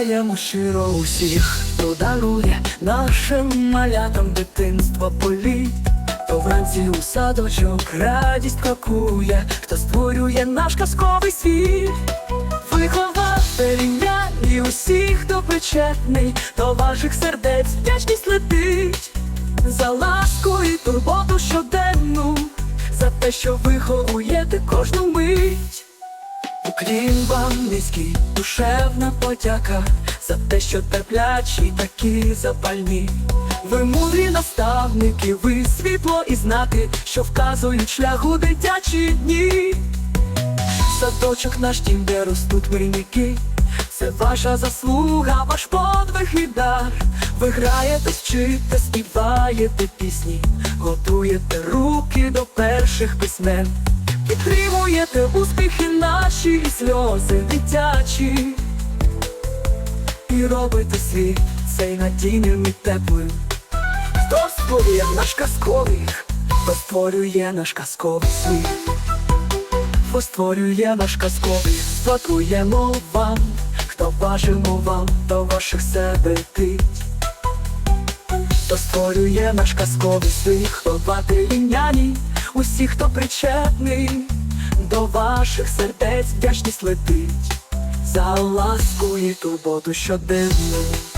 Вітаємо щиро усіх, хто дарує нашим малятам дитинство політ. То вранці у садочок радість крокує, хто створює наш казковий світ. Вихователі і усі, хто причетний, до ваших сердець вдячність летить. За ласку і турботу щоденну, за те, що виховуєте кожну мить. Уклін вам низький, душевна подяка За те, що терплячі, такі запальні. Ви мудрі наставники, ви світло і знаки, що вказують шлях у дитячі дні. Садочок наш дім, де ростуть мирники Це ваша заслуга, ваш подвиг і дар. Ви граєте, вчите, співаєте пісні Готуєте руки до перших письмен Підтримуєте успіхи наші і сльози дитячі. І робите світ цей надійним і теплим. Хто створює наш казковий, хто створює наш казковий світ? Хто створює наш казковий, створюємо вам, хто бажано вам до ваших себе летить Хто створює наш казковий світ, хто батилі няні, усі, хто причетний, до ваших сердець вдячність летить за ласку і турботу щоденну.